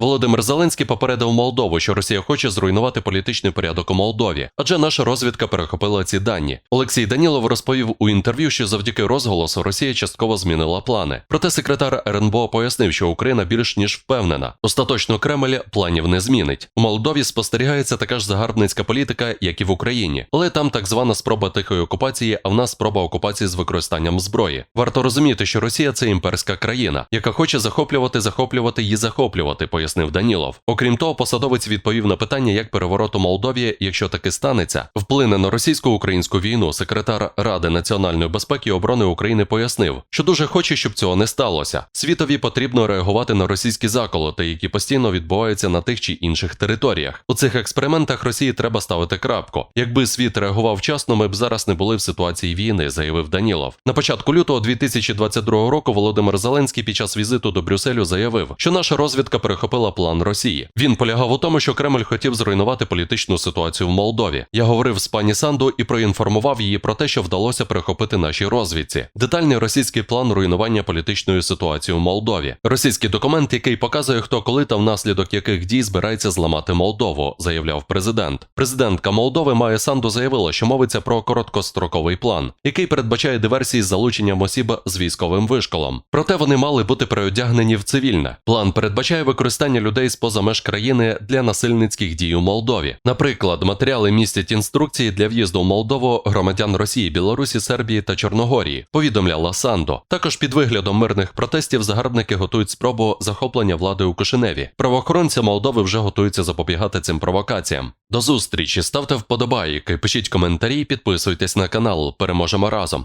Володимир Зеленський попередив Молдову, що Росія хоче зруйнувати політичний порядок у Молдові, адже наша розвідка перехопила ці дані. Олексій Данілов розповів у інтерв'ю, що завдяки розголосу Росія частково змінила плани. Проте секретар РНБО пояснив, що Україна більш ніж впевнена. Остаточно Кремль планів не змінить. У Молдові спостерігається така ж загарбницька політика, як і в Україні, але там так звана спроба тихої окупації, а в нас спроба окупації з використанням зброї. Варто розуміти, що Росія це імперська країна, яка хоче захоплювати, захоплювати і захоплювати, пояснив Данілов. Окрім того, посадовець відповів на питання, як переворот у Молдові, якщо таки станеться, вплине на російсько-українську війну. Секретар Ради національної безпеки і оборони України пояснив, що дуже хоче, щоб цього не сталося. Світові потрібно реагувати на російські заколоти, які постійно відбуваються на тих чи інших територіях. У цих експериментах Росії треба ставити крапку. Якби світ реагував вчасно, ми б зараз не були в ситуації війни, заявив Данілов. На початку лютого 2022 року Володимир Зеленський під час візиту до Брюсселю заявив, що наша розвідка перехопила план Росії. Він полягав у тому, що Кремль хотів зруйнувати політичну ситуацію в Молдові. Я говорив з пані Санду і проінформував її про те, що вдалося перехопити нашій розвідці. Детальний російський план руйнування політичної ситуації в Молдові. Російський документ, який показує, хто коли та внаслідок яких дій збирається зламати Молдову, заявляв президент. Президентка Молдови Майя Санду заявила, що мовиться про короткостроковий план, який передбачає диверсії з залученням осіб з військовим вишколом. Проте вони мали бути переодягнені в цивільне. План передбачає використання людей з поза меж країни для насильницьких дій у Молдові. Наприклад, матеріали містять інструкції для в'їзду в Молдову громадян Росії, Білорусі, Сербії та Чорногорії. Повідомляла Сандо. Також під виглядом мирних протестів загарбники готують спробу захоплення влади у Кишиневі. Правоохоронці Молдови вже готуються запобігати цим провокаціям. До зустрічі, ставте вподобайки, пишіть коментарі, підписуйтесь на канал. Переможемо разом.